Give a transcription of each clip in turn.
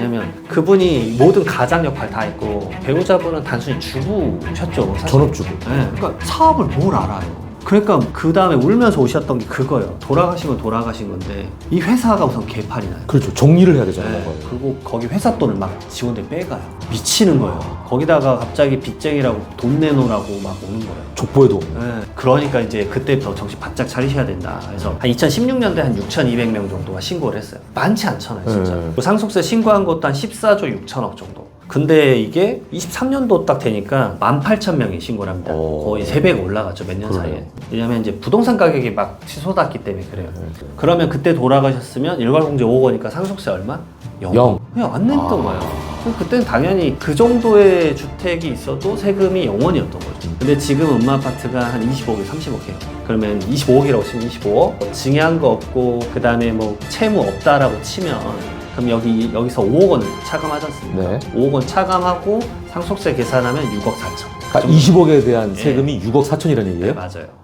왜냐면 그분이 모든 가장 역할 다 했고 배우자분은 단순히 주부셨죠. 사실. 전업주부. 네, 그러니까 사업을 뭘 알아요. 그러니까 그 다음에 울면서 오셨던 게 그거예요. 돌아가신 건 돌아가신 건데 이 회사가 우선 개판이 나요. 그렇죠. 정리를 해야 되잖아요. 네. 그리고 거기 회사 돈을 막 직원들 빼가요. 미치는 거예요. 거기다가 갑자기 빚쟁이라고 돈 내놓으라고 막 오는 거예요. 족보에도. 네, 그러니까 이제 그때부터 정신 바짝 차리셔야 된다. 그래서 한 2016년도에 한 6,200명 정도가 신고를 했어요. 많지 않잖아요, 진짜. 네. 그 상속세 신고한 것도 한 14조 6천억 정도. 근데 이게 23년도 딱 되니까 18,000명이 신고를 합니다. 오. 거의 3배가 올라갔죠, 몇 년 그러네요. 사이에. 왜냐면 이제 부동산 가격이 막 치솟았기 때문에 그래요. 네. 그러면 그때 돌아가셨으면 일괄공제 5억 원이니까 상속세 얼마? 영. 영. 그냥 안 냈던 아. 거예요. 그럼 그때는 당연히 그 정도의 주택이 있어도 세금이 0원이었던 거죠. 음. 근데 지금 음마 아파트가 한 25억, 30억 해요. 그러면 25억이라고 치면 25억, 증여한 거 없고 그 다음에 뭐 채무 없다라고 치면 그럼 여기 여기서 5억 원을 차감하지 않습니까? 네. 5억 원 차감하고 상속세 계산하면 6억 4천. 그러니까 20억에 대한 세금이 6억 4천이라는 네, 얘기예요? 맞아요.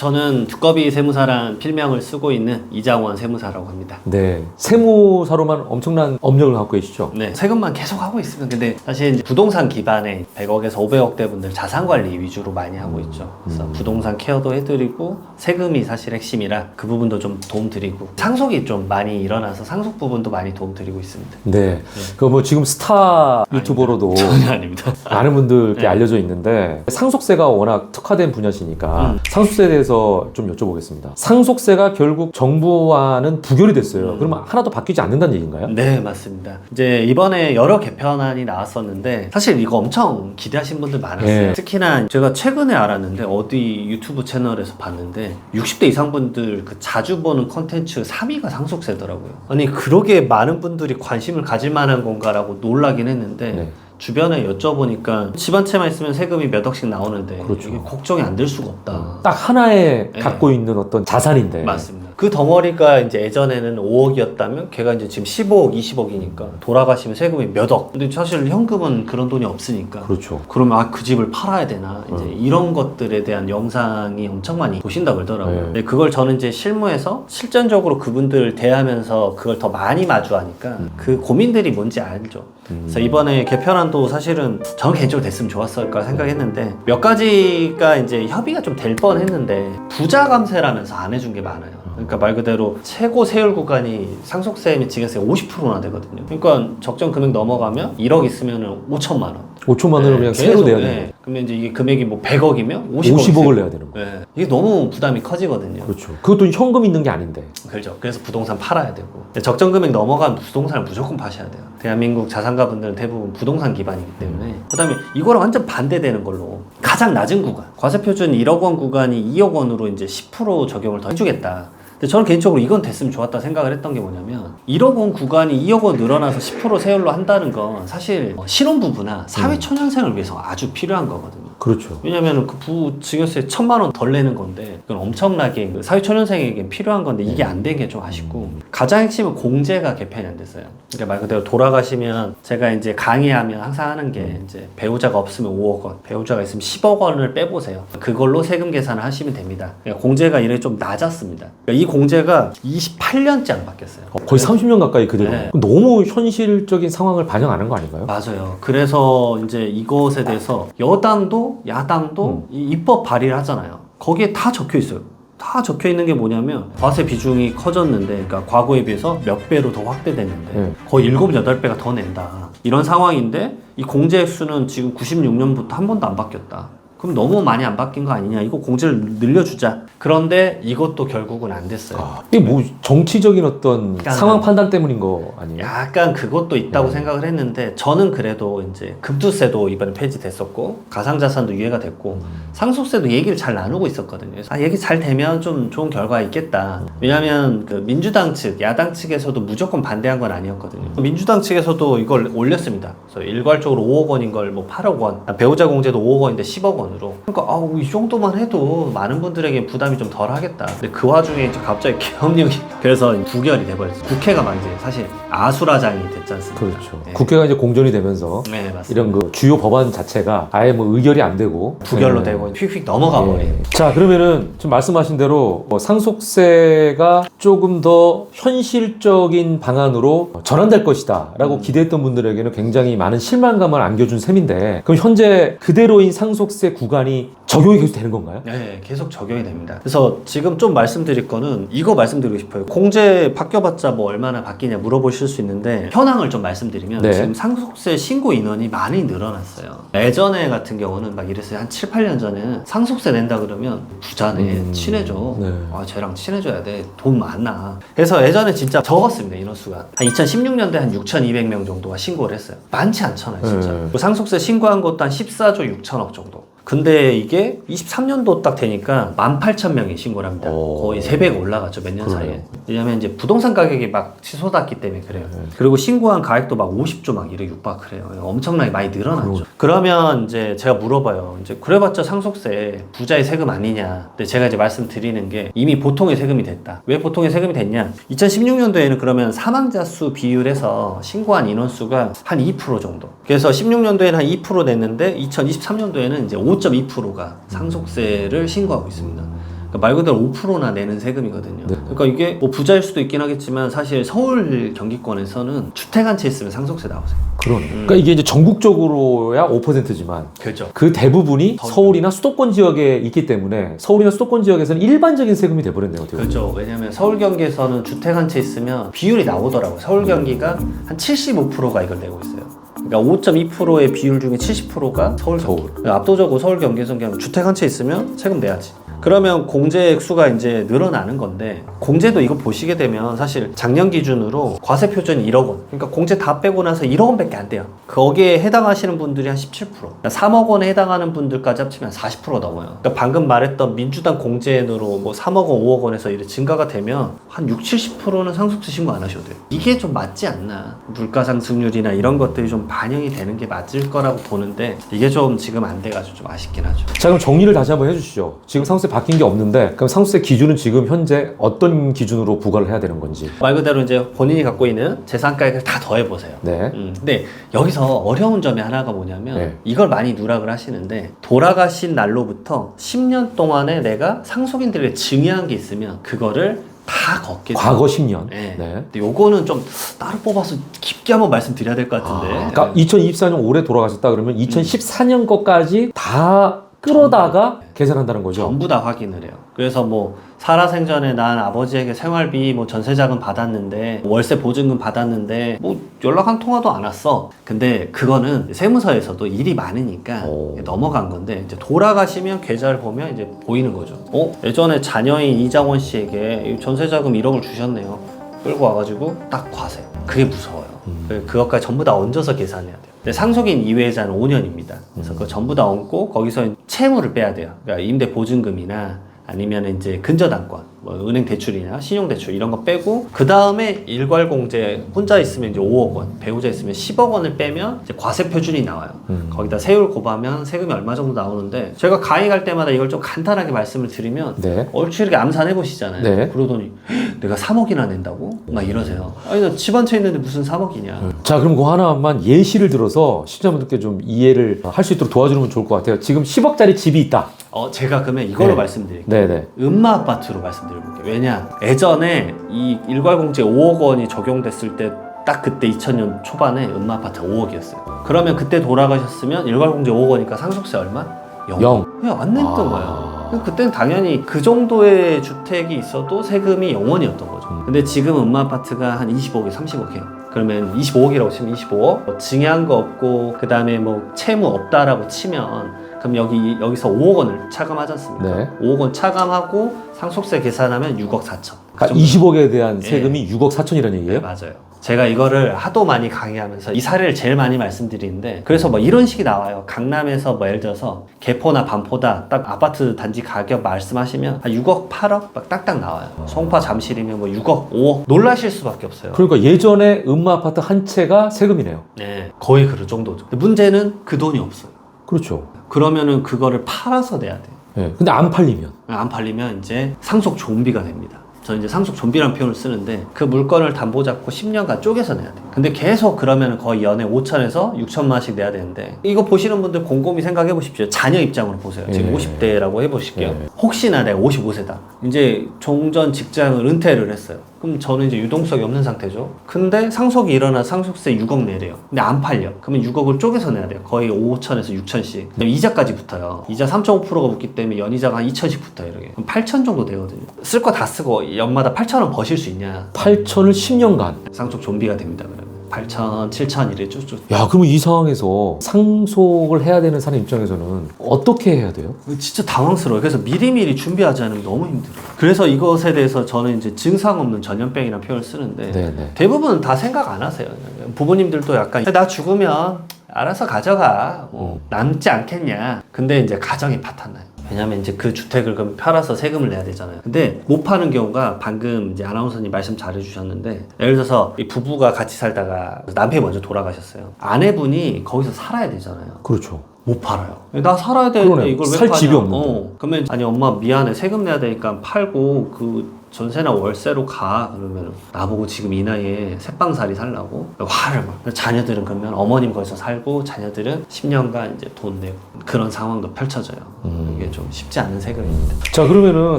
저는 두꺼비 세무사란 필명을 쓰고 있는 이장원 세무사라고 합니다. 네. 세무사로만 엄청난 업력을 갖고 계시죠? 네, 세금만 계속 하고 있으면 근데 사실 이제 부동산 기반의 100억에서 500억대 분들 자산 관리 위주로 많이 하고 있죠. 그래서 음. 부동산 케어도 해드리고 세금이 사실 핵심이라 그 부분도 좀 도움 드리고 상속이 좀 많이 일어나서 상속 부분도 많이 도움 드리고 있습니다. 네. 그 뭐 지금 스타 유튜버로도 전혀 아닙니다. 많은 분들께 네. 알려져 있는데 상속세가 워낙 특화된 분야시니까 음. 상속세에 대해서 좀 여쭤보겠습니다. 상속세가 결국 정부와는 부결이 됐어요. 음. 그러면 하나도 바뀌지 않는다는 얘기인가요? 네, 맞습니다. 이제 이번에 여러 개편안이 나왔었는데 사실 이거 엄청 기대하신 분들 많았어요. 네. 특히나 제가 최근에 알았는데 어디 유튜브 채널에서 봤는데 60대 이상 분들 그 자주 보는 컨텐츠 3위가 상속세더라고요. 아니 그러게 많은 분들이 관심을 가질 만한 건가라고 놀라긴 했는데 네. 주변에 여쭤보니까 집안채만 있으면 세금이 몇 억씩 나오는데 그렇죠. 이게 걱정이 안 될 수가 없다. 딱 하나에 네. 갖고 있는 어떤 자산인데. 맞습니다. 그 덩어리가 이제 예전에는 5억이었다면 걔가 이제 지금 15억, 20억이니까 돌아가시면 세금이 몇 억. 근데 사실 현금은 그런 돈이 없으니까. 그렇죠. 그러면 아 그 집을 팔아야 되나 이제 음. 이런 것들에 대한 영상이 엄청 많이 보신다 그러더라고요. 네. 근데 그걸 저는 이제 실무에서 실전적으로 그분들 대하면서 그걸 더 많이 마주하니까 음. 그 고민들이 뭔지 알죠. 음. 그래서 이번에 개편안 도 사실은 저는 개인적으로 됐으면 좋았을까 생각했는데 몇 가지가 이제 협의가 좀 될 뻔했는데 부자 감세라면서 안 해준 게 많아요. 그러니까 말 그대로 최고 세율 구간이 상속세 및 증여세 50%나 되거든요. 그러니까 적정 금액 넘어가면 1억 있으면 5천만 원. 5천만 원을 그냥 계속, 세로 내야 네. 돼요. 그러면 이제 이게 금액이 뭐 100억이면 50억, 50억을 내야 되는 거예요. 네. 이게 너무 부담이 커지거든요. 그렇죠. 그것도 현금 있는 게 아닌데. 그렇죠. 그래서 부동산 팔아야 되고 근데 적정 금액 넘어가면 부동산을 무조건 파셔야 돼요. 대한민국 자산가 분들은 대부분 부동산 기반이기 때문에 그다음에 이거랑 완전 반대되는 걸로 가장 낮은 구간 과세 표준 1억 원 구간이 2억 원으로 이제 10% 적용을 더 해주겠다. 근데 저는 개인적으로 이건 됐으면 좋았다 생각을 했던 게 뭐냐면 1억 원 구간이 2억 원 늘어나서 10% 세율로 한다는 건 사실 어, 신혼부부나 사회 초년생을 위해서 아주 필요한 거거든요. 그렇죠. 왜냐면 그 부 증여세 천만 원 덜 내는 건데 그건 엄청나게 그 사회 초년생에게 필요한 건데 이게 안 된 게 좀 아쉽고 가장 핵심은 공제가 개편이 안 됐어요. 그러니까 말 그대로 돌아가시면 제가 이제 강의하면 항상 하는 게 이제 배우자가 없으면 5억 원, 배우자가 있으면 10억 원을 빼보세요. 그걸로 세금 계산을 하시면 됩니다. 그러니까 공제가 이래 좀 낮았습니다. 그러니까 이 공제가 28년째 안 바뀌었어요. 어, 거의 30년 가까이 그대로. 네. 그럼 너무 현실적인 상황을 반영 안한거 아닌가요? 맞아요. 그래서 이제 이것에 대해서 여당도 야당도 이 입법 발의를 하잖아요. 거기에 다 적혀 있어요. 다 적혀 있는 게 뭐냐면 과세 비중이 커졌는데 그러니까 과거에 비해서 몇 배로 더 확대됐는데 네. 거의 7, 8배가 더 낸다. 이런 상황인데 이 공제 횟수는 지금 96년부터 한 번도 안 바뀌었다. 그럼 너무 많이 안 바뀐 거 아니냐. 이거 공제를 늘려주자. 그런데 이것도 결국은 안 됐어요. 아, 이게 뭐 정치적인 어떤 약간 상황 판단 때문인 거 아니에요? 약간 그것도 있다고 네. 생각을 했는데 저는 그래도 이제 급투세도 이번에 폐지됐었고 가상자산도 유예가 됐고 음. 상속세도 얘기를 잘 나누고 있었거든요. 그래서 아 얘기 잘 되면 좀 좋은 결과가 있겠다. 왜냐하면 그 민주당 측, 야당 측에서도 무조건 반대한 건 아니었거든요. 민주당 측에서도 이걸 올렸습니다. 그래서 일괄적으로 5억 원인 걸 뭐 8억 원, 배우자 공제도 5억 원인데 10억 원. 원으로. 그러니까 아우 이 정도만 해도 많은 분들에게 부담이 좀 덜 하겠다. 근데 그 와중에 이제 갑자기 계엄령이 그래서 부결이 돼버렸어요. 국회가 막 이제 사실 아수라장이 됐지 않습니까? 그렇죠. 네. 국회가 이제 공전이 되면서 네 맞습니다. 이런 그 주요 법안 자체가 아예 뭐 의결이 안 되고 부결로 네. 되고 휙휙 넘어가 버려요. 예. 자 그러면은 좀 말씀하신 대로 뭐 상속세가 조금 더 현실적인 방안으로 전환될 것이다라고 음. 기대했던 분들에게는 굉장히 많은 실망감을 안겨준 셈인데 그럼 현재 그대로인 상속세 구간이 적용이 계속 되는 건가요? 네, 계속 적용이 됩니다. 그래서 지금 좀 말씀드릴 거는 이거 말씀드리고 싶어요. 공제 바뀌어봤자 뭐 얼마나 바뀌냐 물어보실 수 있는데 현황을 좀 말씀드리면 네. 지금 상속세 신고 인원이 많이 늘어났어요. 예전에 같은 경우는 막 이랬어요. 한 7, 8년 전에는 상속세 낸다 그러면 부자네, 음, 친해져. 네. 아, 쟤랑 친해져야 돼. 돈 많아. 그래서 예전에 진짜 적었습니다, 인원수가. 한 2016년도에 한 6,200명 정도가 신고를 했어요. 많지 않잖아요, 진짜. 네. 그 상속세 신고한 것도 한 14조 6천억 정도. 근데 이게 23년도 딱 되니까 18,000명이 신고를 합니다. 오. 거의 3배가 올라갔죠, 몇 년 그러네요. 사이에. 왜냐면 이제 부동산 가격이 막 치솟았기 때문에 그래요. 네. 그리고 신고한 가액도 막 50조 막 이래 육박그래요. 엄청나게 많이 늘어났죠. 그러면 이제 제가 물어봐요. 이제 그래봤자 상속세 부자의 세금 아니냐. 근데 제가 이제 말씀드리는 게 이미 보통의 세금이 됐다. 왜 보통의 세금이 됐냐? 2016년도에는 그러면 사망자 수 비율에서 신고한 인원수가 한 2% 정도. 그래서 16년도에는 한2% 냈는데 2023년도에는 이제 5.2%가 상속세를 신고하고 있습니다. 그러니까 말 그대로 5%나 내는 세금이거든요. 네. 그러니까 이게 뭐 부자일 수도 있긴 하겠지만 사실 서울 경기권에서는 주택 한 채 있으면 상속세 나오세요. 그러네. 그러니까 이게 이제 전국적으로야 5%지만 그렇죠. 그 대부분이 서울. 서울이나 수도권 지역에 있기 때문에 서울이나 수도권 지역에서는 일반적인 세금이 돼버렸네요. 어떻게 보면. 그렇죠. 왜냐하면 서울 경기에서는 주택 한 채 있으면 비율이 나오더라고요. 서울 경기가 한 75%가 이걸 내고 있어요. 그러니까 5.2%의 비율 중에 70%가 서울 경기. 그러니까 압도적으로 서울 경기에서는 그냥 주택 한 채 있으면 세금 내야지. 그러면 공제 액 수가 이제 늘어나는 건데 공제도 이거 보시게 되면 사실 작년 기준으로 과세 표준이 1억 원. 그러니까 공제 다 빼고 나서 1억 원밖에 안 돼요. 거기에 해당하시는 분들이 한 17%. 그러니까 3억 원에 해당하는 분들까지 합치면 40% 넘어요. 그러니까 방금 말했던 민주당 공제액으로 뭐 3억 원, 5억 원에서 이렇게 증가가 되면 한 6, 70%는 상속세 신고 안 하셔도 돼요. 이게 좀 맞지 않나. 물가 상승률이나 이런 것들이 좀 반영이 되는 게 맞을 거라고 보는데 이게 좀 지금 안 돼가지고 좀 아쉽긴 하죠. 자 그럼 정리를 다시 한번 해주시죠. 지금 상속세 바뀐 게 없는데 그럼 상속세 기준은 지금 현재 어떤 기준으로 부과를 해야 되는 건지. 말 그대로 이제 본인이 갖고 있는 재산가액을 다 더해 보세요. 네. 음, 근데 여기서 어려운 점이 하나가 뭐냐면 네. 이걸 많이 누락을 하시는데 돌아가신 날로부터 10년 동안에 내가 상속인들에게 증여한 게 있으면 그거를 다 걷게. 과거 10년. 네. 네. 근데 요거는 좀 따로 뽑아서 깊게 한번 말씀드려야 될 것 같은데. 아, 그러니까 2024년 올해 돌아가셨다 그러면 2014년 것까지 다 끌어다가 계산한다는 거죠. 전부 다 확인을 해요. 그래서 뭐 살아생전에 난 아버지에게 생활비 뭐 전세자금 받았는데 월세 보증금 받았는데 뭐 연락 한 통화도 안 왔어. 근데 그거는 세무서에서도 일이 많으니까 오. 넘어간 건데 이제 돌아가시면 계좌를 보면 이제 보이는 거죠. 어 예전에 자녀인 이장원 씨에게 이 전세자금 1억을 주셨네요. 끌고 와가지고 딱 과세. 그게 무서워요. 음. 그- 그것까지 전부 다 얹어서 계산해야 돼요. 근데 상속인 이외자는 5년입니다. 그래서 그거 전부 다 얹고 거기서 채무를 빼야 돼요. 그러니까 임대 보증금이나 아니면 이제 근저당권, 뭐 은행 대출이나 신용 대출 이런 거 빼고 그 다음에 일괄 공제 혼자 있으면 이제 5억 원, 배우자 있으면 10억 원을 빼면 이제 과세 표준이 나와요. 음. 거기다 세율 곱하면 세금이 얼마 정도 나오는데 제가 가입할 때마다 이걸 좀 간단하게 말씀을 드리면 네. 얼추 이렇게 암산해 보시잖아요. 네. 그러더니 "헉, 내가 3억이나 낸다고? 막 이러세요. 아니 나 집 한채 있는데 무슨 3억이냐? 자, 그럼 그 하나만 예시를 들어서 시청자분들께 좀 이해를 할 수 있도록 도와주면 좋을 것 같아요. 지금 10억짜리 집이 있다. 어 제가 그러면 이걸로 네. 말씀드릴게요. 네네. 음마 아파트로 말씀드 려볼게요. 왜냐 예전에 이 일괄공제 5억 원이 적용됐을 때 딱 그때 2000년 초반에 음마 아파트 5억이었어요. 그러면 그때 돌아가셨으면 일괄공제 5억 원이니까 상속세 얼마? 영. 영. 왜안 냈던 아. 거예요. 그때는 당연히 그 정도의 주택이 있어도 세금이 0원이었던 거죠. 음. 근데 지금 음마 아파트가 한 25억에 30억 해요. 그러면 25억이라고 치면 25억, 뭐 증여한 거 없고 그 다음에 뭐 채무 없다라고 치면 그럼 여기 여기서 5억 원을 차감하지 않습니까? 네. 5억 원 차감하고 상속세 계산하면 6억 4천. 그 그러니까 정도. 20억에 대한 예. 세금이 6억 4천이라는 네, 얘기예요? 맞아요. 제가 이거를 하도 많이 강의하면서 이 사례를 제일 많이 말씀드리는데 그래서 뭐 이런 식이 나와요. 강남에서 뭐 예를 들어서 개포나 반포다 딱 아파트 단지 가격 말씀하시면 한 6억 8억 막 딱딱 나와요. 송파 잠실이면 뭐 6억 5억 놀라실 수밖에 없어요. 그러니까 예전에 음마 아파트 한 채가 세금이네요. 네, 거의 그 정도죠. 근데 문제는 그 돈이 없어요. 그렇죠. 그러면은 그거를 팔아서 내야 돼요. 예. 근데 안 팔리면 안 팔리면 이제 상속 좀비가 됩니다. 저는 이제 상속 좀비라는 표현을 쓰는데 그 물건을 담보 잡고 10년간 쪼개서 내야 돼요. 근데 계속 그러면 거의 연에 5천에서 6천만 원씩 내야 되는데 이거 보시는 분들 곰곰이 생각해 보십시오. 자녀 입장으로 보세요. 지금 예. 50대라고 해보실게요. 예. 혹시나 내가 55세다. 이제 종전 직장을 은퇴를 했어요. 그럼 저는 이제 유동성이 없는 상태죠. 근데 상속이 일어나 상속세 6억 내래요. 근데 안 팔려. 그러면 6억을 쪼개서 내야 돼요. 거의 5천에서 6천씩. 이자까지 붙어요. 이자 3.5%가 붙기 때문에 연이자가 한 2천씩 붙어요. 이렇게. 그럼 8천 정도 되거든요. 쓸 거 다 쓰고 연마다 8천 원 버실 수 있냐? 8천을 10년간 상속 좀비가 됩니다. 그러면 8천, 7천 이래 쭉쭉. 야 그러면 이 상황에서 상속을 해야 되는 사람 입장에서는 어떻게 해야 돼요? 진짜 당황스러워요. 그래서 미리미리 준비하지 않으면 너무 힘들어요. 그래서 이것에 대해서 저는 이제 증상 없는 전염병이라는 표현을 쓰는데 네네 대부분 다 생각 안 하세요. 부모님들도 약간 나 죽으면 알아서 가져가. 뭐 남지 않겠냐. 근데 이제 가정이 파탄 나요. 왜냐면 이제 그 주택을 그럼 팔아서 세금을 내야 되잖아요. 근데 못 파는 경우가 방금 이제 아나운서님 말씀 잘해 주셨는데 예를 들어서 이 부부가 같이 살다가 남편이 먼저 돌아가셨어요. 아내분이 거기서 살아야 되잖아요. 그렇죠 못 팔아요. 나 살아야 되는데 그러네. 이걸 왜 살 파냐? 집이 없는데. 어, 그러면 아니 엄마 미안해 세금 내야 되니까 팔고 그 전세나 월세로 가 그러면 나보고 지금 이 나이에 새빵살이 살라고 화를 막 자녀들은 그러면 어머님 거기서 살고 자녀들은 10년간 이제 돈 내고 그런 상황도 펼쳐져요. 음. 이게 좀 쉽지 않은 세금입니다. 자 그러면은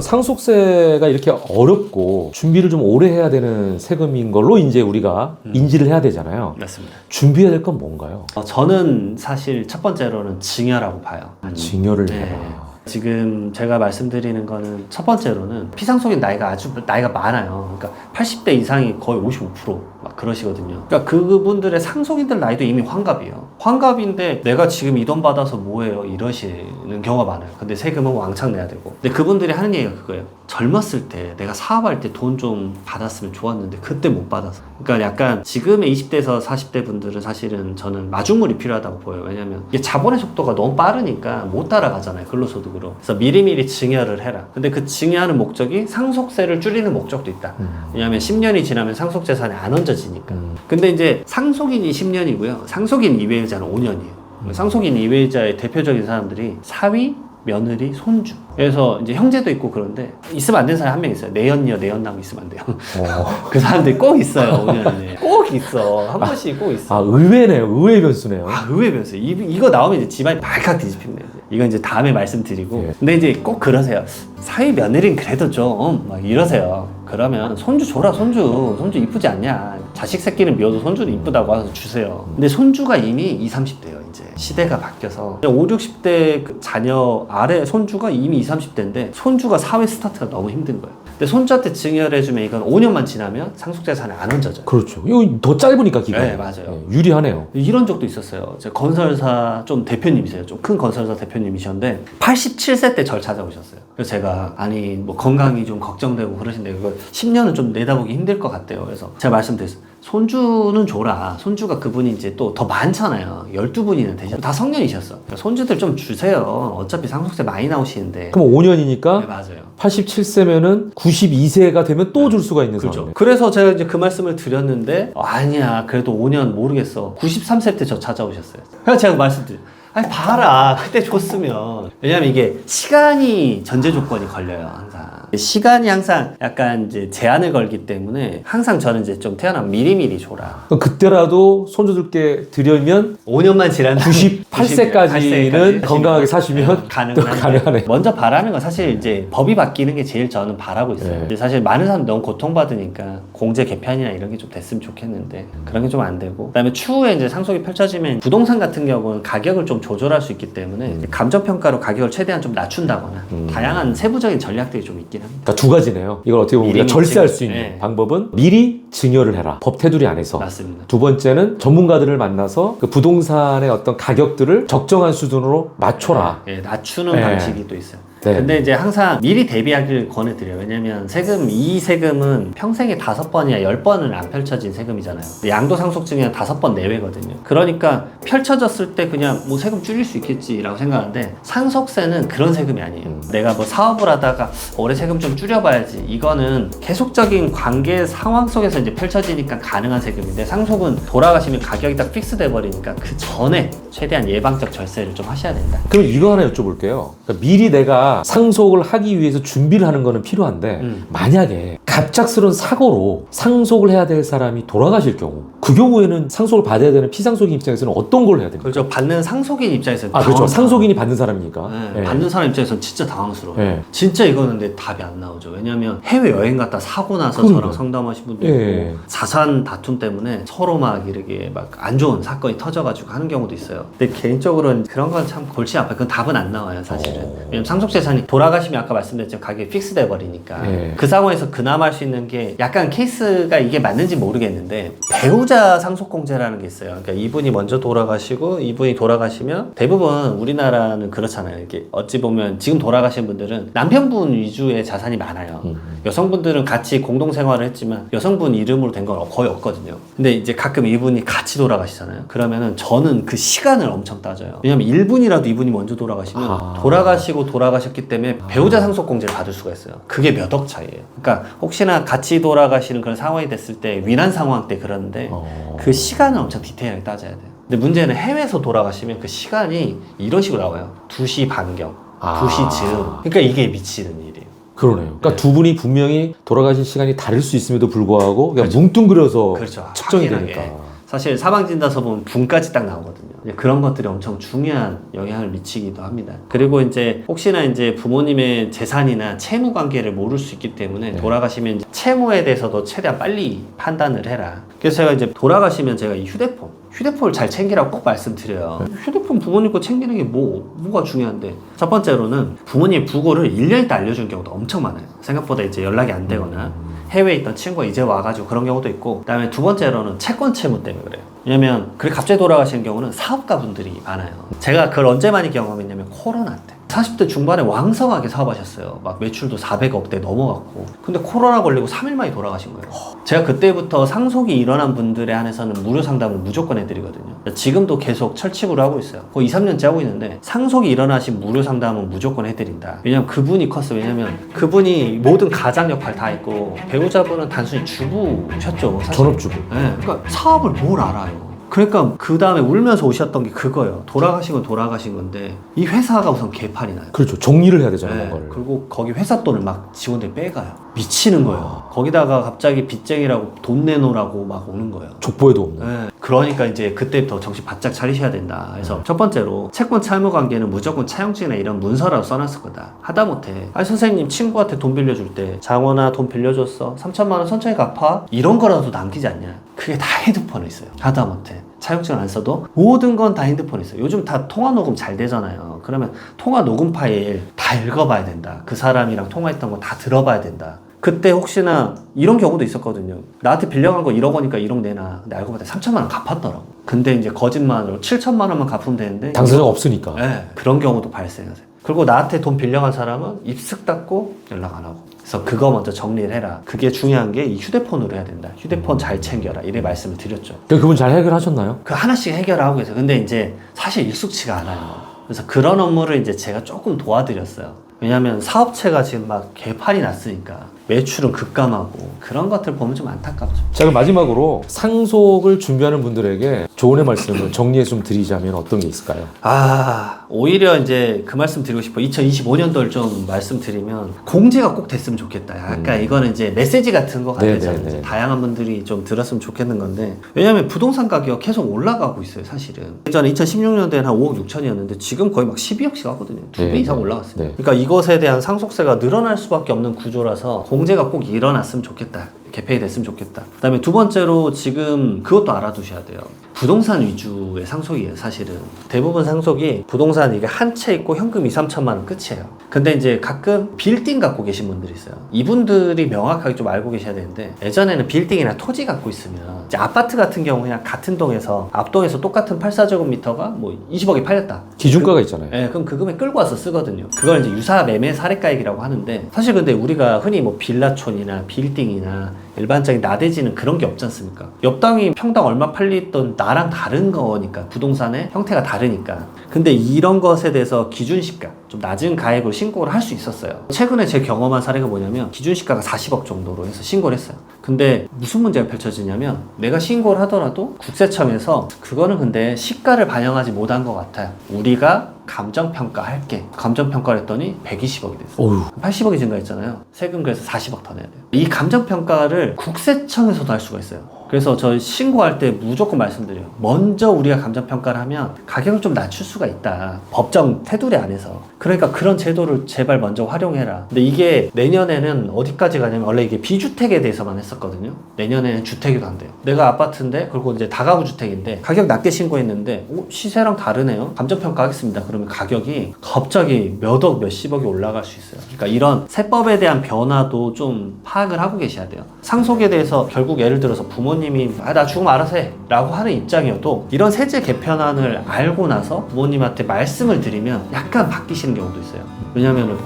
상속세가 이렇게 어렵고 준비를 좀 오래 해야 되는 세금인 걸로 이제 우리가 음. 인지를 해야 되잖아요 맞습니다. 준비해야 될 건 뭔가요? 어, 저는 사실 첫 번째로는 증여라고 봐요. 음. 증여를 네. 해라 지금 제가 말씀드리는 거는 첫 번째로는 피상속인 나이가 아주 나이가 많아요. 그러니까 80대 이상이 거의 55% 막 그러시거든요. 그러니까 그분들의 상속인들 나이도 이미 환갑이에요. 환갑인데 내가 지금 이 돈 받아서 뭐해요? 이러시는 경우가 많아요. 근데 세금은 왕창 내야 되고. 근데 그분들이 하는 얘기가 그거예요. 젊었을 때 내가 사업할 때 돈 좀 받았으면 좋았는데 그때 못 받아서. 그러니까 약간 지금의 20대에서 40대 분들은 사실은 저는 마중물이 필요하다고 보여요. 왜냐면 이게 자본의 속도가 너무 빠르니까 못 따라가잖아요. 근로소득으로. 그래서 미리미리 증여를 해라. 근데 그 증여하는 목적이 상속세를 줄이는 목적도 있다. 음. 왜냐하면 10년이 지나면 상속재산이 안 얹어 지니까. 음. 근데 이제 상속인이 10년이고요. 상속인 이외의자는 5년이에요. 음. 상속인 이외의자의 대표적인 사람들이 사위, 며느리, 손주. 그래서 이제 형제도 있고 그런데 있으면 안 되는 사람이 한 명 있어요. 내연녀, 내연남 있으면 안 돼요. 어. 그 사람들이 꼭 있어요. 5년에. 꼭 있어. 한 번씩 꼭 있어. 아 의외네요 의외 변수네요 아, 의외 변수. 이, 이거 나오면 이제 집안이 발칵 뒤집힙니다. 이제. 이건 이제 다음에 말씀드리고. 예. 근데 이제 꼭 그러세요. 사위 며느리는 그래도 좀 막 이러세요. 그러면 손주 줘라, 손주. 손주 이쁘지 않냐. 자식 새끼는 미워도 손주는 이쁘다고 와서 주세요. 근데 손주가 이미 20, 30대예요, 이제. 시대가 바뀌어서. 5, 60대 그 자녀 아래 손주가 이미 20, 30대인데 손주가 사회 스타트가 너무 힘든 거예요. 근데 손주한테 증여를 해주면 이건 5년만 지나면 상속재산이 안 얹어져요. 그렇죠 이거 더 짧으니까 기간이 네, 맞아요. 예, 유리하네요 이런 적도 있었어요. 제 건설사 좀 대표님이세요. 좀 큰 건설사 대표님이셨는데 87세 때 절 찾아오셨어요. 그래서 제가 아니 뭐 건강이 좀 걱정되고 그러신데 그걸 10년은 좀 내다보기 힘들 것 같대요. 그래서 제가 말씀드렸어요. 손주는 줘라. 손주가 그분이 이제 또 더 많잖아요. 12분이나 되셨. 다 성년이셨어. 그러니까 손주들 좀 주세요. 어차피 상속세 많이 나오시는데. 그럼 5년이니까 네, 맞아요. 87세면은 92세가 되면 또 줄 수가 있는 그렇죠. 상황이네 그래서 제가 이제 그 말씀을 드렸는데 아니야 그래도 5년 모르겠어. 93세 때 저 찾아오셨어요. 그래서 제가 말씀드려. 아니 봐라 그때 줬으면 왜냐면 이게 시간이 전제 조건이 걸려요 항상 시간이 항상 약간 이제 제한을 걸기 때문에 항상 저는 이제 좀 태어나면 미리미리 줘라 그때라도 손주들께 드리면 5년만 지난 98세까지는 건강하게 사시면 또 가능한 가능하네. 먼저 바라는 건 사실 이제 법이 바뀌는 게 제일 저는 바라고 있어요. 네. 사실 많은 사람 너무 고통받으니까 공제 개편이나 이런 게 좀 됐으면 좋겠는데 그런 게 좀 안 되고 그다음에 추후에 이제 상속이 펼쳐지면 부동산 같은 경우는 가격을 좀 조절할 수 있기 때문에 감정 평가로 가격을 최대한 좀 낮춘다거나 음. 다양한 세부적인 전략들이 좀 있긴. 그러니까 두 가지네요. 이걸 어떻게 보면 우리가 미리 절세할. 수 있는 네. 방법은 미리 증여를 해라. 법 테두리 안에서. 맞습니다. 두 번째는 전문가들을 만나서 그 부동산의 어떤 가격들을 적정한 수준으로 맞춰라. 예, 낮추는 네. 방식이 또 있어요. 네. 근데 이제 항상 미리 대비하기를 권해드려요. 왜냐면 세금, 이 세금은 평생에 다섯 번이야 열 번은 안 펼쳐진 세금이잖아요. 양도상속증이 다섯 번 내외거든요. 그러니까 펼쳐졌을 때 그냥 뭐 세금 줄일 수 있겠지라고 생각하는데 상속세는 그런 세금이 아니에요. 음. 내가 뭐 사업을 하다가 올해 세금 좀 줄여봐야지. 이거는 계속적인 관계 상황 속에서 이제 펼쳐지니까 가능한 세금인데 상속은 돌아가시면 가격이 딱 픽스 돼 버리니까 그 전에 최대한 예방적 절세를 좀 하셔야 된다. 그럼 이거 하나 여쭤볼게요. 그러니까 미리 내가 상속을 하기 위해서 준비를 하는 거는 필요한데 음. 만약에 갑작스러운 사고로 상속을 해야 될 사람이 돌아가실 경우 그 경우에는 상속을 받아야 되는 피상속인 입장에서는 어떤 걸 해야 됩니까? 그렇죠. 받는 상속인 입장에서는 아 그렇죠. 상속인이 받는 사람이니까. 네, 예. 받는 사람 입장에서는 진짜 당황스러워요. 예. 진짜 이거는 내 답이 안 나오죠. 왜냐면 해외 여행 갔다 사고 나서 그러니까요. 저랑 상담하신 분도 예. 있고 자산 다툼 때문에 서로 막 이렇게 막 안 좋은 사건이 터져가지고 하는 경우도 있어요. 근데 개인적으로는 그런 건 참 골치 아파요. 그건 답은 안 나와요, 사실은. 어. 왜냐면 상속 재산이 돌아가시면 아까 말씀드렸지만 가격이 픽스돼 버리니까 예. 그 상황에서 그나마 할 수 있는 게 약간 케이스가 이게 맞는지 모르겠는데 배우자 상속공제라는 게 있어요. 그러니까 이분이 먼저 돌아가시고 이분이 돌아가시면 대부분 우리나라는 그렇잖아요. 이게 어찌 보면 지금 돌아가신 분들은 남편분 위주의 자산이 많아요. 음. 여성분들은 같이 공동 생활을 했지만 여성분 이름으로 된 건 거의 없거든요. 근데 이제 가끔 이분이 같이 돌아가시잖아요. 그러면은 저는 그 시간을 엄청 따져요. 왜냐면 1분이라도 이분이 먼저 돌아가시면 아. 돌아가시고 돌아가 셨기 때문에 배우자 상속 공제를 받을 수가 있어요. 그게 몇 억 차이예요. 그러니까 혹시나 같이 돌아가시는 그런 상황이 됐을 때 위난 상황 때 그러는데 어. 그 시간을 엄청 디테일하게 따져야 돼요. 근데 문제는 해외에서 돌아가시면 그 시간이 이런 식으로 나와요. 2시 반경, 아. 2시 즈음. 그러니까 이게 미치는 일이에요. 그러네요. 그러니까 두 분이 분명히 돌아가신 시간이 다를 수 있음에도 불구하고 그냥 뭉뚱그려서 그렇죠. 측정이 확연하게. 되니까. 사실 사망진단서 보면 분까지 딱 나오거든요. 그런 것들이 엄청 중요한 영향을 미치기도 합니다. 그리고 이제 혹시나 이제 부모님의 재산이나 채무 관계를 모를 수 있기 때문에 네. 돌아가시면 채무에 대해서도 최대한 빨리 판단을 해라. 그래서 제가 이제 돌아가시면 제가 이 휴대폰, 휴대폰을 잘 챙기라고 꼭 말씀드려요. 휴대폰 부모님 거 챙기는 게 뭐, 뭐가 중요한데. 첫 번째로는 부모님 부고를 1년 있다 알려주는 경우도 엄청 많아요. 생각보다 이제 연락이 안 되거나 해외에 있던 친구가 이제 와가지고 그런 경우도 있고 그 다음에 두 번째로는 채권 채무 때문에 그래요. 왜냐면 그렇게 갑자기 돌아가시는 경우는 사업가 분들이 많아요. 제가 그걸 언제 많이 경험했냐면 코로나 때. 40대 중반에 왕성하게 사업하셨어요. 막 매출도 400억대 넘어갔고. 근데 코로나 걸리고 3일 만에 돌아가신 거예요. 제가 그때부터 상속이 일어난 분들에 한해서는 무료 상담을 무조건 해드리거든요. 지금도 계속 철칙으로 하고 있어요. 거의 2, 3년째 하고 있는데 상속이 일어나신 무료 상담은 무조건 해드린다. 왜냐면 그분이 컸어요. 왜냐면 그분이 모든 가장 역할 다 했고 배우자분은 단순히 주부셨죠. 사실. 전업주부. 네, 그러니까 사업을 뭘 알아요. 그러니까 그 다음에 울면서 오셨던 게 그거예요. 돌아가신 건 돌아가신 건데 이 회사가 우선 개판이 나요. 그렇죠. 정리를 해야 되잖아요. 네, 뭔가를. 그리고 거기 회사 돈을 막 직원들이 빼가요. 미치는 거예요. 거기다가 갑자기 빚쟁이라고 돈 내놓으라고 막 오는 거예요. 족보에도 없는. 네, 그러니까 이제 그때부터 정신 바짝 차리셔야 된다. 그래서 첫 번째로 채권 채무 관계는 무조건 차용증이나 이런 문서라고 써놨을 거다. 하다못해 아 선생님 친구한테 돈 빌려줄 때 장원아 돈 빌려줬어 3천만 원 천천히 갚아 이런 거라도 남기지 않냐. 그게 다 핸드폰에 있어요. 하다못해 차용증 안 써도 모든 건 다 핸드폰에 있어요. 요즘 다 통화 녹음 잘 되잖아요. 그러면 통화 녹음 파일 다 읽어봐야 된다. 그 사람이랑 통화했던 거 다 들어봐야 된다. 그때 혹시나 이런 경우도 있었거든요. 나한테 빌려간 거 1억 원이니까 1억 내놔. 근데 알고 봤더니 3천만 원 갚았더라고. 근데 이제 거짓말로 7천만 원만 갚으면 되는데 당사자가 없으니까. 네, 그런 경우도 발생하세요. 그리고 나한테 돈 빌려간 사람은 입쓱 닫고 연락 안 하고. 그래서 그거 먼저 정리를 해라. 그게 중요한 게 이 휴대폰으로 해야 된다. 휴대폰 잘 챙겨라. 이래 말씀을 드렸죠. 그 그분 잘 해결하셨나요? 그 하나씩 해결하고 계세요. 근데 이제 사실 익숙치가 않아요. 그래서 그런 업무를 이제 제가 조금 도와드렸어요. 왜냐하면 사업체가 지금 막 개판이 났으니까 매출은 급감하고 그런 것들 보면 좀 안타깝죠. 자, 그럼 마지막으로 상속을 준비하는 분들에게 조언의 말씀을 정리해 좀 드리자면 어떤 게 있을까요? 아 오히려 이제 그 말씀 드리고 싶어. 2025년도를 좀 말씀드리면 공제가 꼭 됐으면 좋겠다. 약간 이거는 이제 메시지 같은 거 같아요. 네, 저는 네, 이제 네. 다양한 분들이 좀 들었으면 좋겠는 건데 왜냐하면 부동산 가격 계속 올라가고 있어요. 사실은 예전에 2016년도에는 한 5억 6천이었는데 지금 거의 막 12억씩 하거든요. 두 배 네, 이상 네. 올라갔어요. 네. 그러니까 이것에 대한 상속세가 늘어날 수밖에 없는 구조라서 공제가 꼭 일어났으면 좋겠다. 개폐이 됐으면 좋겠다. 그다음에 두 번째로 지금 그것도 알아두셔야 돼요. 부동산 위주의 상속이에요, 사실은. 대부분 상속이 부동산 이게 한 채 있고 현금 2, 3천만 원 끝이에요. 근데 이제 가끔 빌딩 갖고 계신 분들이 있어요. 이분들이 명확하게 좀 알고 계셔야 되는데 예전에는 빌딩이나 토지 갖고 있으면 이제 아파트 같은 경우 그냥 같은 동에서 앞동에서 똑같은 84제곱미터가 뭐 20억에 팔렸다. 기준가가 있잖아요. 예, 그럼 그 금액 끌고 와서 쓰거든요. 그걸 이제 유사 매매 사례가액이라고 하는데 사실 근데 우리가 흔히 뭐 빌라촌이나 빌딩이나 일반적인 나대지는 그런 게 없지 않습니까? 옆 땅이 평당 얼마 팔리던 나랑 다른 거니까 부동산의 형태가 다르니까. 근데 이런 것에 대해서 기준시가 좀 낮은 가액으로 신고를 할 수 있었어요. 최근에 제 경험한 사례가 뭐냐면 기준시가가 40억 정도로 해서 신고를 했어요. 근데 무슨 문제가 펼쳐지냐면 내가 신고를 하더라도 국세청에서 그거는 근데 시가를 반영하지 못한 것 같아요. 우리가 감정평가 할게. 감정평가를 했더니 120억이 됐어요. 어휴. 80억이 증가했잖아요. 세금 그래서 40억 더 내야 돼요. 이 감정평가를 국세청에서도 할 수가 있어요. 그래서 저 신고할 때 무조건 말씀드려요. 먼저 우리가 감정 평가를 하면 가격을 좀 낮출 수가 있다. 법정 테두리 안에서. 그러니까 그런 제도를 제발 먼저 활용해라. 근데 이게 내년에는 어디까지 가냐면 원래 이게 비주택에 대해서만 했었거든요. 내년에는 주택에도 안 돼요. 내가 아파트인데 그리고 이제 다가구 주택인데 가격 낮게 신고했는데 어, 시세랑 다르네요. 감정 평가 하겠습니다. 그러면 가격이 갑자기 몇억 몇십억이 올라갈 수 있어요. 그러니까 이런 세법에 대한 변화도 좀 파악을 하고 계셔야 돼요. 상속에 대해서 결국 예를 들어서 부모님 이 아 나 죽으면 알아서 해라고 하는 입장이어도 이런 세제 개편안을 알고 나서 부모님한테 말씀을 드리면 약간 바뀌시는 경우도 있어요. 왜냐면은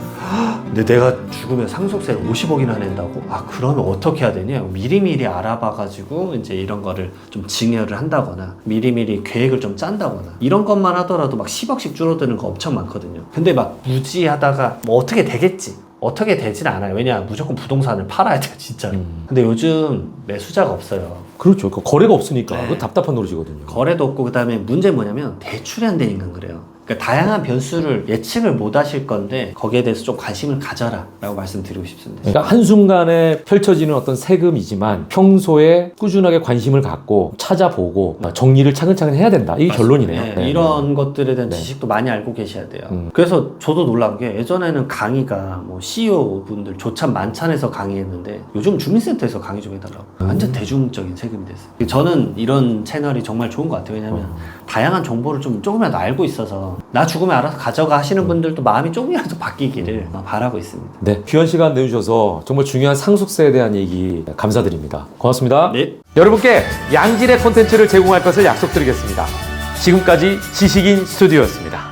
근데 내가 죽으면 상속세를 50억이나 낸다고? 아, 그러면 어떻게 해야 되냐? 미리미리 알아봐가지고 이제 이런 거를 좀 증여를 한다거나 미리미리 계획을 좀 짠다거나 이런 것만 하더라도 막 10억씩 줄어드는 거 엄청 많거든요. 근데 막 무지하다가 뭐 어떻게 되겠지? 어떻게 되진 않아요. 왜냐? 무조건 부동산을 팔아야 돼요, 진짜 로. 음. 근데 요즘 매수자가 없어요. 그렇죠. 그 거래가 없으니까 네. 그거 답답한 노릇이거든요. 거래도 없고 그다음에 문제 뭐냐면 대출이 안 되니까 그래요. 그러니까 다양한 변수를 예측을 못 하실 건데 거기에 대해서 좀 관심을 가져라 라고 말씀드리고 싶습니다. 그러니까 한순간에 펼쳐지는 어떤 세금이지만 평소에 꾸준하게 관심을 갖고 찾아보고 정리를 차근차근 해야 된다. 이게 결론이네요. 네, 네. 이런 것들에 대한 네. 지식도 많이 알고 계셔야 돼요. 음. 그래서 저도 놀란 게 예전에는 강의가 뭐 CEO 분들 조찬 만찬에서 강의했는데 요즘 주민센터에서 강의 좀 해달라고. 음. 완전 대중적인 세금이 됐어요. 저는 이런 채널이 정말 좋은 것 같아요. 왜냐하면 어. 다양한 정보를 좀 조금이라도 알고 있어서 나 죽으면 알아서 가져가 하시는 음. 분들도 마음이 조금이라도 바뀌기를 바라고 있습니다. 네, 귀한 시간 내주셔서 정말 중요한 상속세에 대한 얘기 감사드립니다. 고맙습니다. 네. 여러분께 양질의 콘텐츠를 제공할 것을 약속드리겠습니다. 지금까지 지식인 스튜디오였습니다.